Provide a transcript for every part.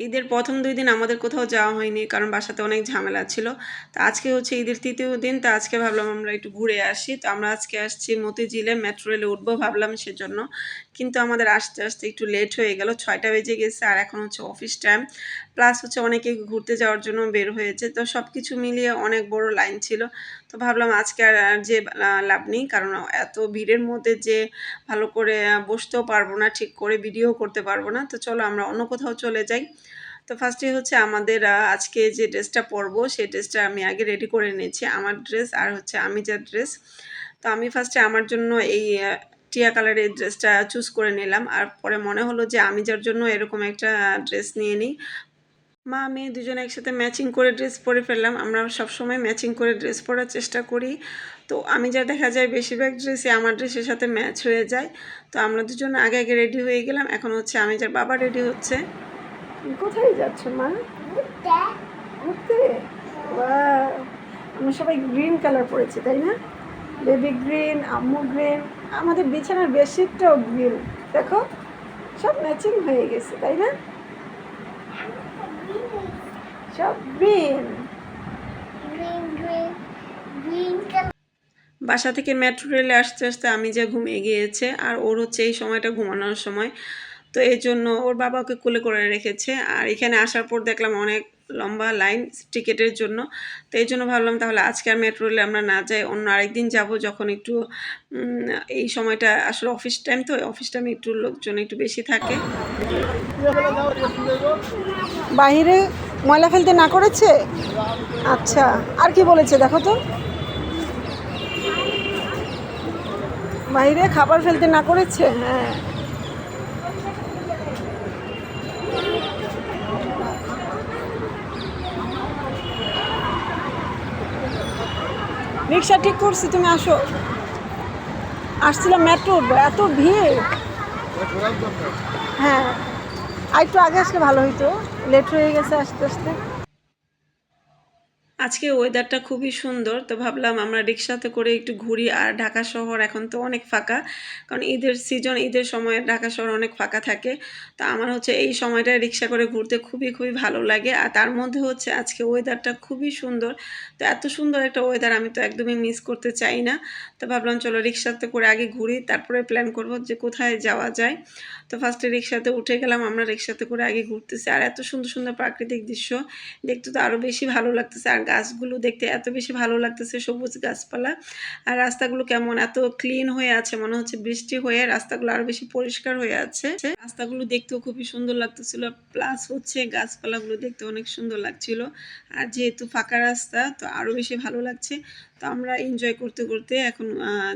ঈদের প্রথম দুই দিন আমাদের কোথাও যাওয়া হয়নি, কারণ বাসাতে অনেক ঝামেলা ছিল। তো আজকে হচ্ছে ঈদের তৃতীয় দিন, তো আজকে ভাবলাম আমরা একটু ঘুরে আসি। তো আমরা আজকে আসছি মতিঝিলে, মেট্রো রেলে উঠবো ভাবলাম সেজন্য। কিন্তু আমাদের আসতে আসতে একটু লেট হয়ে গেল, ছয়টা বেজে গেছে, আর এখন হচ্ছে অফিস টাইম প্লাস হচ্ছে অনেকে ঘুরতে যাওয়ার জন্য বের হয়েছে। তো সব কিছু মিলিয়ে অনেক বড় লাইন ছিল। তো ভাবলাম আজকে আর যে লাভ নেই। কারণ এত ভিড়ের মধ্যে যে ভালো করে বসতেও পারব না, ঠিক করে ভিডিও করতে পারব না। তো চলো আমরা অন্য কোথাও চলে যাই। তো ফার্স্টে হচ্ছে আমাদের আজকে যে ড্রেসটা পরবো, সেই ড্রেসটা আমি আগে রেডি করে নিয়েছি। আমার ড্রেস আর হচ্ছে আমি যা ড্রেস তো আমি ফার্স্টে আমার জন্য এই টিয়া কালারের ড্রেসটা চুজ করে নিলাম। আর পরে মনে হলো যে আমি যার জন্য এরকম একটা ড্রেস নিয়ে নিই। মা আমি দুজনে একসাথে ম্যাচিং করে ড্রেস পরে ফেললাম। আমরা সবসময় ম্যাচিং করে ড্রেস পরার চেষ্টা করি। তো আমি যা দেখা যায় বেশিরভাগ ড্রেসই আমার ড্রেসের সাথে ম্যাচ হয়ে যায়। তো আমরা দুজন আগে আগে রেডি হয়ে গেলাম। এখন হচ্ছে আমি যার বাবা রেডি হচ্ছে। কোথায় যাচ্ছ, মা? ঘুরতে? আমরা সবাই গ্রিন কালার পরেছি, তাই না? বেবি গ্রিন আম্মু গ্রিন আমাদের বিছানার বেডশিটটাও গ্রিন দেখো, সব ম্যাচিং হয়ে গেছে, তাই না? বাসা থেকে মেট্রো রেলে আসতে আসতে আমি যে ঘুমিয়ে গিয়েছে আর ওর হচ্ছে এই সময়টা ঘুমানোর সময়। তো এই জন্য ওর বাবা ওকে কোলে করে রেখেছে আর এখানে আসার পর দেখলাম অনেক লম্বা লাইন টিকেটের জন্য। তো এই জন্য ভাবলাম তাহলে আজকে আর মেট্রো রেলে আমরা না যাই, অন্য আরেকদিন যাব যখন একটু এই সময়টা আসলে অফিস টাইম তো অফিস টাইমে একটু লোকজন একটু বেশি থাকে। বাইরে ময়লা ফেলতে না করেছে? আচ্ছা আর কি বলেছে দেখো তো। বাইরে খাবার ফেলতে না করেছে? হ্যাঁ। রিক্সা ঠিক করছি, তুমি আসো। আসছিলাম মেট্রো উঠবো এত ভিড়। হ্যাঁ। আর একটু আগে আসলে ভালো হইতো। লেট হয়ে গেছে আস্তে আস্তে। আজকে ওয়েদারটা খুবই সুন্দর, তো ভাবলাম আমরা রিক্সাতে করে একটু ঘুরি আর ঢাকা শহর এখন তো অনেক ফাঁকা। কারণ ঈদের সিজন ঈদের সময় ঢাকা শহর অনেক ফাঁকা থাকে। তো আমার হচ্ছে এই সময়টায় রিক্সা করে ঘুরতে খুবই খুবই ভালো লাগে। আর তার মধ্যে হচ্ছে আজকে ওয়েদারটা খুবই সুন্দর। তো এত সুন্দর একটা ওয়েদার আমি তো একদমই মিস করতে চাই না। তো ভাবলাম চলো রিক্সাতে করে আগে ঘুরি, তারপরে প্ল্যান করব যে কোথায় যাওয়া যায়। তো ফার্স্টে রিক্সাতে উঠে গেলাম, আমরা রিক্সাতে করে আগে ঘুরতেছি। আর এত সুন্দর সুন্দর প্রাকৃতিক দৃশ্য, দেখতে তো আরও বেশি ভালো লাগতেছে। আর গাছগুলো দেখতে এত বেশি ভালো লাগতেছে, সবুজ গাছপালা। আর রাস্তাগুলো কেমন? এত ক্লিন হয়ে আছে, মনে হচ্ছে বৃষ্টি হয়ে রাস্তাগুলো আরও বেশি পরিষ্কার হয়ে আছে। রাস্তাগুলো দেখতেও খুবই সুন্দর লাগতেছিল প্লাস হচ্ছে গাছপালাগুলো দেখতে অনেক সুন্দর লাগছিল। আর যেহেতু ফাঁকা রাস্তা, তো আরও বেশি ভালো লাগছে। তো আমরা এনজয় করতে করতে এখন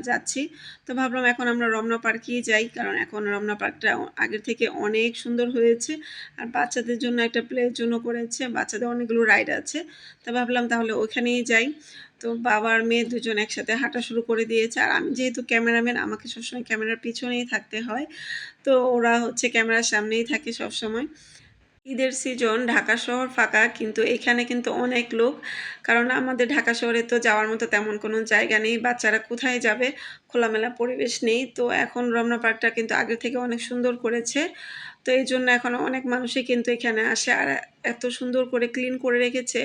যাচ্ছি। তো ভাবলাম এখন আমরা রমনা পার্কেই যাই, কারণ এখন রমনা পার্কটা আগের থেকে অনেক সুন্দর হয়েছে। আর বাচ্চাদের জন্য একটা প্লের জন্য করেছে, বাচ্চাদের অনেকগুলো রাইড আছে। তো ভাবলাম তাহলে ওখানেই যাই। তো বাবা আর মেয়ে দুজন একসাথে হাঁটা শুরু করে দিয়েছে। আর আমি যেহেতু ক্যামেরাম্যান আমাকে সবসময় ক্যামেরার পিছনেই থাকতে হয়। তো ওরা হচ্ছে ক্যামেরার সামনেই থাকে সবসময়। ঈদের সিজন ঢাকা শহর ফাঁকা, কিন্তু এখানে কিন্তু অনেক লোক। কারণ আমাদের ঢাকা শহরে তো যাওয়ার মতো তেমন কোনো জায়গা নেই। বাচ্চারা কোথায় যাবে? খোলামেলা পরিবেশ নেই তো এখন রমনা পার্কটা কিন্তু আগে থেকে অনেক সুন্দর করেছে তো এই জন্য এখন অনেক মানুষই কিন্তু এখানে আসে আর এত সুন্দর করে ক্লিন করে রেখেছে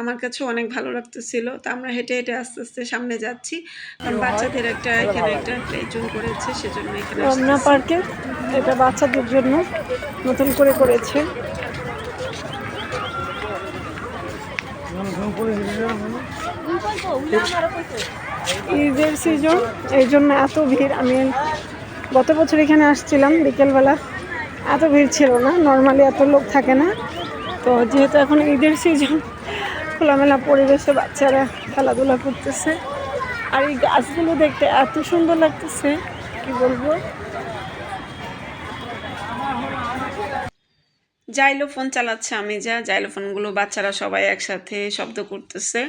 আমার কাছে অনেক ভালো লাগতেছিল তো আমরা হেঁটে হেঁটে আস্তে আস্তে সামনে যাচ্ছি কারণ বাচ্চাদের একটা এখানে একটা প্লে জোন করেছে সেজন্য এখানে রমনা। পার্কে এটা বাচ্চাদের জন্য নতুন করে করেছে ঈদের সিজন এই জন্য এত ভিড়। আমি গত বছর এখানে আসছিলাম বিকেলবেলা। এত ভিড় ছিল না নর্মালি এত লোক থাকে না। তো যেহেতু এখন ঈদের সিজন খোলামেলা পরিবেশে বাচ্চারা খেলাধুলা করতেছে। আর এই গাছগুলো দেখতে এত সুন্দর লাগতেছে, কি বলব? জাইলো ফোন চালাচ্ছে আমি যা, জাইলোফোনগুলো বাচ্চারা সবাই একসাথে শব্দ করতেছে।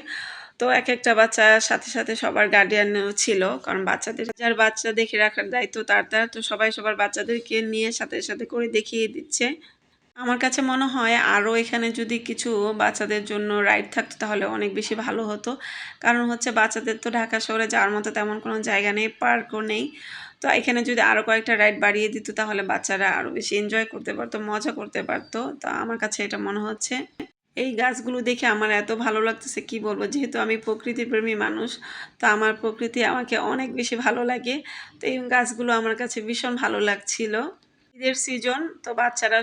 তো এক একটা বাচ্চার সাথে সাথে সবার গার্ডিয়ানও ছিল, কারণ বাচ্চাদের যার বাচ্চা দেখে রাখার দায়িত্ব তার তার তো সবাই সবার বাচ্চাদেরকে নিয়ে সাথে সাথে করে দেখিয়ে দিচ্ছে। আমার কাছে মনে হয় আরও এখানে যদি কিছু বাচ্চাদের জন্য রাইড থাকতো তাহলে অনেক বেশি ভালো হতো। কারণ হচ্ছে বাচ্চাদের তো ঢাকা শহরে যাওয়ার মতো তেমন কোনো জায়গা নেই পার্কও নেই। তো এখানে যদি আরও কয়েকটা রাইড বাড়িয়ে দিত তাহলে বাচ্চারা আরও বেশি এনজয় করতে পারতো, মজা করতে পারতো। তো আমার কাছে এটা মনে হচ্ছে। এই গাছগুলো দেখে আমার এত ভালো লাগতেছে, কি বলব? যেহেতু আমি প্রকৃতি প্রেমী মানুষ, তো আমার প্রকৃতি আমাকে অনেক বেশি ভালো লাগে। তো এই গাছগুলো আমার কাছে ভীষণ ভালো লাগছিল। ঈদের সিজন তো বাচ্চারা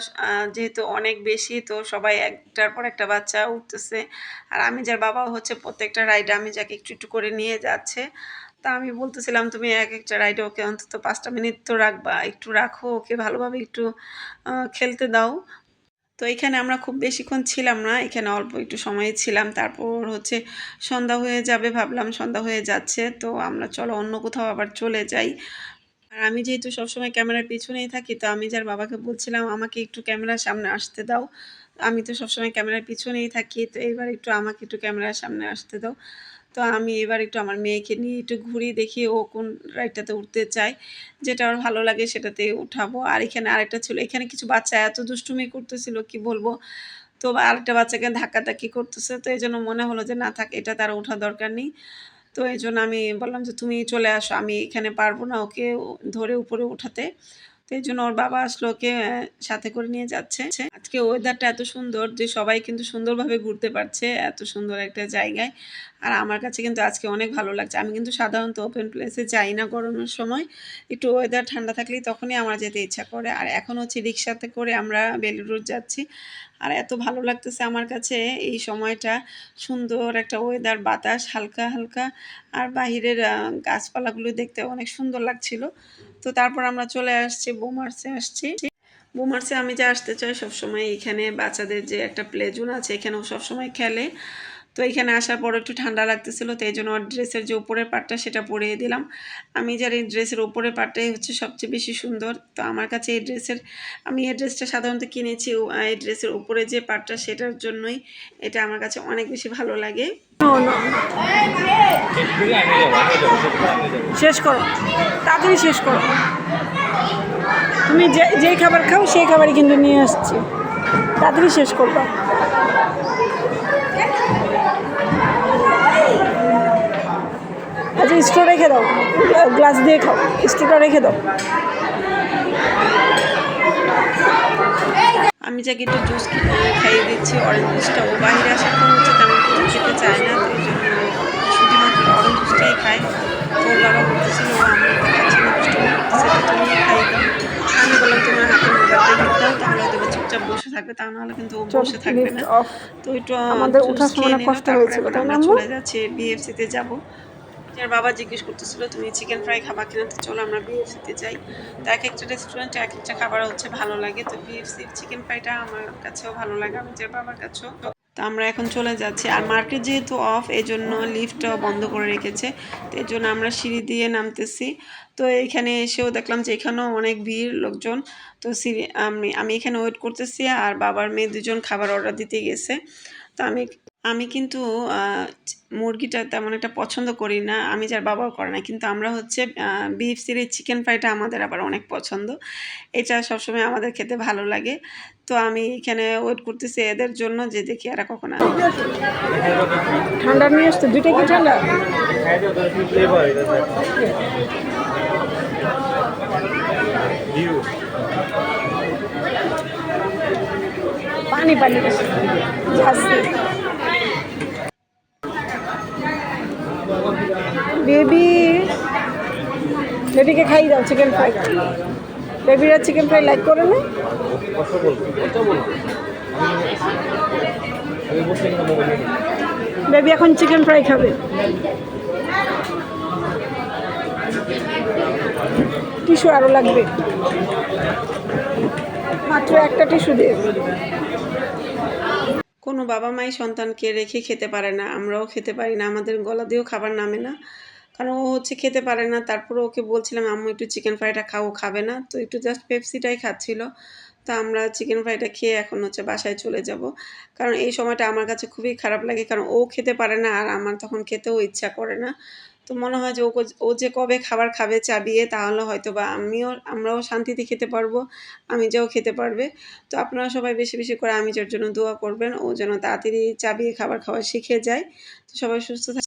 যেহেতু অনেক বেশি, তো সবাই একটার পর একটা বাচ্চা উঠতেছে। আর আমি যার বাবা হচ্ছে প্রত্যেকটা রাইডে আমি যাকে একটু একটু করে নিয়ে যাচ্ছে। তা আমি বলতেছিলাম, তুমি এক একটা রাইডে ওকে অন্তত পাঁচটা মিনিট তো রাখবা, একটু রাখো, ওকে ভালোভাবে একটু খেলতে দাও। তো এখানে আমরা খুব বেশিক্ষণ ছিলাম না, এখানে অল্প একটু সময় ছিলাম। তারপর হচ্ছে সন্ধ্যা হয়ে যাবে ভাবলাম সন্ধ্যা হয়ে যাচ্ছে, তো আমরা চলো অন্য কোথাও আবার চলে যাই। আর আমি যেহেতু সবসময় ক্যামেরার পিছনেই থাকি, তো আমি যার বাবাকে বলছিলাম, আমাকে একটু ক্যামেরার সামনে আসতে দাও। আমি তো সবসময় ক্যামেরার পিছনেই থাকি, তো এবার একটু আমাকে একটু ক্যামেরার সামনে আসতে দাও। তো আমি এবার একটু আমার মেয়েকে নিয়ে একটু ঘুরি, দেখি ও কোন রাইডটাতে উঠতে চায়। যেটা ওর ভালো লাগে সেটাতে উঠাবো। আর এখানে আরেকটা ছিল, এখানে কিছু বাচ্চা এত দুষ্টুমি করতেছিল, কি বলব? তো আরেকটা বাচ্চাকে ধাক্কাধাক্কি করতেছে। তো এই জন্য মনে হলো যে, না থাক, এটা তার ওঠা দরকার নেই। তো এই জন্য আমি বললাম যে, তুমি চলে আসো, আমি এখানে পারব না ওকে ধরে উপরে উঠাতে। তো এই জন্য ওর বাবা আসলো ওকে সাথে করে নিয়ে যাচ্ছে। আজকে ওয়েদারটা এত সুন্দর যে সবাই কিন্তু সুন্দরভাবে ঘুরতে পারছে, এত সুন্দর একটা জায়গায়। আর আমার কাছে কিন্তু আজকে অনেক ভালো লাগছে। আমি কিন্তু সাধারণত ওপেন প্লেসে যাই না গরমের সময়। একটু ওয়েদার ঠান্ডা থাকলেই তখনই আমার যেতে ইচ্ছা করে। আর এখন হচ্ছে রিক্সাতে করে আমরা রোড যাচ্ছি। আর এত ভালো লাগতেছে আমার কাছে এই সময়টা। সুন্দর একটা ওয়েদার বাতাস হালকা হালকা। আর বাহিরের গাছপালাগুলো দেখতে অনেক সুন্দর লাগছিল। তো তারপর আমরা চলে আসছি বোমার্সে আসছি। বোমার্সে আমি যে আসতে চাই সবসময় এখানে বাচ্চাদের যে একটা প্লে জোন আছে এখানেও সবসময় খেলে। তো এখানে আসার পর একটু ঠান্ডা লাগতেছিল তো এই জন্য ওর ড্রেসের যে উপরের পার্টটা সেটা পরিয়ে দিলাম। আমি যার এই ড্রেসের উপরের পার্টটাই হচ্ছে সবচেয়ে বেশি সুন্দর। তো আমার কাছে এই ড্রেসের আমি এই ড্রেসটা সাধারণত কিনেছি এই ড্রেসের উপরে যে পার্টটা সেটার জন্যই এটা আমার কাছে অনেক বেশি ভালো লাগে. শেষ করো তাড়াতাড়ি শেষ করো। তুমি যে যেই খাবার খাও, সেই খাবারই কিন্তু নিয়ে আসছি। তাড়াতাড়ি শেষ করবা। আচ্ছা স্টোর রেখে দাও। গ্লাস দিয়ে খাও। স্টোরটা রেখে দাও। আমি যাকে একটু জুস খাইয়ে দিচ্ছি অরেঞ্জ জুসটা ও বাইরে আসার পর হচ্ছে তেমন কিছু খেতে চায় না, তো এই জন্য শুধুমাত্র অরেঞ্জ জুসটাই খায়। তো ওর বাবা বলতেছিল আমি যাব বাবা জিজ্ঞেস করতেছিল, তুমি চিকেন ফ্রাই খাবা কিনা? তো চলো আমরা বিএফসিতে যাই। তো এক একটা রেস্টুরেন্টে এক একটা খাবার হচ্ছে ভালো লাগে। তো বিএফসির চিকেন ফ্রাইটা আমার কাছেও ভালো লাগে, আমি যার বাবার কাছেও। তো আমরা এখন চলে যাচ্ছি। আর মার্কেট যেহেতু অফ এই জন্য লিফটটাও বন্ধ করে রেখেছে। তো এই জন্য আমরা সিঁড়ি দিয়ে নামতেছি। তো এখানে এসেও দেখলাম যে এখানেও অনেক ভিড়, লোকজন। তো সিঁড়ি, আমি আমি এখানে ওয়েট করতেছি আর বাবার মেয়ে দুজন খাবার অর্ডার দিতে গেছে। তো আমি আমি কিন্তু মুরগিটা তেমন একটা পছন্দ করি না, আমি যার বাবাও করে না। কিন্তু আমরা হচ্ছে বিফ সিরিজ চিকেন ফ্রাইটা আমাদের আবার অনেক পছন্দ। এটা সবসময় আমাদের খেতে ভালো লাগে। তো আমি এখানে ওয়েট করতেছি এদের জন্য যে দেখি এরা কখন ঠান্ডা নিয়ে আসতো দুইটা কি ঠান্ডা? পানি পানি বেবি, বেবিকে খাই দাও চিকেন ফ্রাই বেবিরা চিকেন ফ্রাই লাইক করে না। বেবি এখন চিকেন ফ্রাই খাবে। টিস্যু আরও লাগবে। মাত্র একটা টিস্যু দিয়ে কোনো বাবা মাই সন্তানকে রেখে খেতে পারে না, আমরাও খেতে পারি না, আমাদের গলা দিয়েও খাবার নামে না। কারণ ও হচ্ছে খেতে পারে না। তারপরে ওকে বলছিলাম, আম্মু, একটু চিকেন ফ্রাইটা খাও খাবে না। তো একটু জাস্ট পেপসিটাই খাচ্ছিল। তো আমরা চিকেন ফ্রাইটা খেয়ে এখন হচ্ছে বাসায় চলে যাব। কারণ এই সময়টা আমার কাছে খুবই খারাপ লাগে, কারণ ও খেতে পারে না আর আমার তখন খেতেও ইচ্ছা করে না। তো মনে হয় যে ও যে কবে খাবার খাবে চাবিয়ে, তাহলে হয়তো বা আমিও, আমরাও শান্তিতে খেতে পারব আমি যাও খেতে পারবে। তো আপনারা সবাই বেশি বেশি করে আমি যার জন্য দোয়া করবেন। ও যেন তাড়াতাড়ি চাবিয়ে খাবার খাওয়া শিখে যায়। তো সবাই সুস্থ থাক-